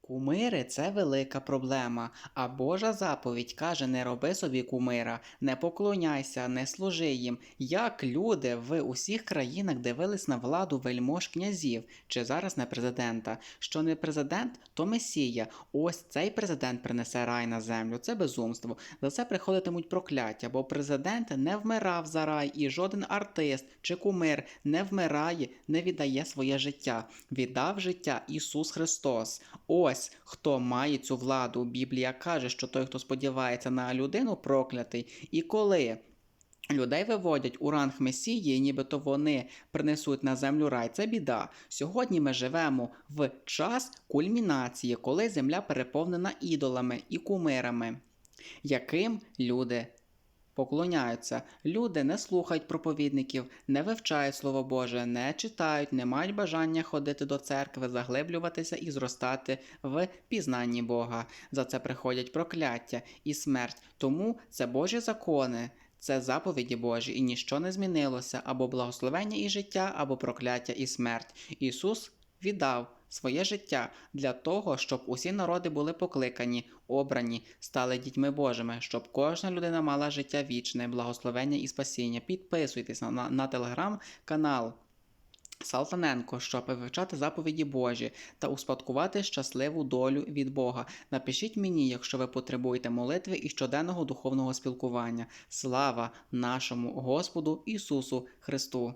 Кумири це велика проблема, а Божа заповідь каже: не роби собі кумира, не поклоняйся, не служи їм. Як люди в усіх країнах дивились на владу вельмож князів, чи зараз не президента. Що не президент, то месія. Ось цей президент принесе рай на землю. Це безумство. За це приходитимуть прокляття, бо президент не вмирав за рай, і жоден артист чи кумир не вмирає, не віддає своє життя. Віддав життя Ісус Христос. Ось хто має цю владу. Біблія каже, що той, хто сподівається на людину, проклятий. І коли людей виводять у ранг Месії, нібито вони принесуть на землю рай, це біда. Сьогодні ми живемо в час кульмінації, коли земля переповнена ідолами і кумирами, яким люди поклоняються. Люди не слухають проповідників, не вивчають Слово Боже, не читають, не мають бажання ходити до церкви, заглиблюватися і зростати в пізнанні Бога. За це приходять прокляття і смерть. Тому це Божі закони. Це заповіді Божі, і ніщо не змінилося або благословення і життя, або прокляття і смерть. Ісус віддав своє життя для того, щоб усі народи були покликані, обрані, стали дітьми Божими, щоб кожна людина мала життя вічне, благословення і спасіння. Підписуйтесь на, на, на телеграм-канал. Салтаненко, щоб вивчати заповіді Божі та успадкувати щасливу долю від Бога. Напишіть мені, якщо ви потребуєте молитви і щоденного духовного спілкування. Слава нашому Господу Ісусу Христу!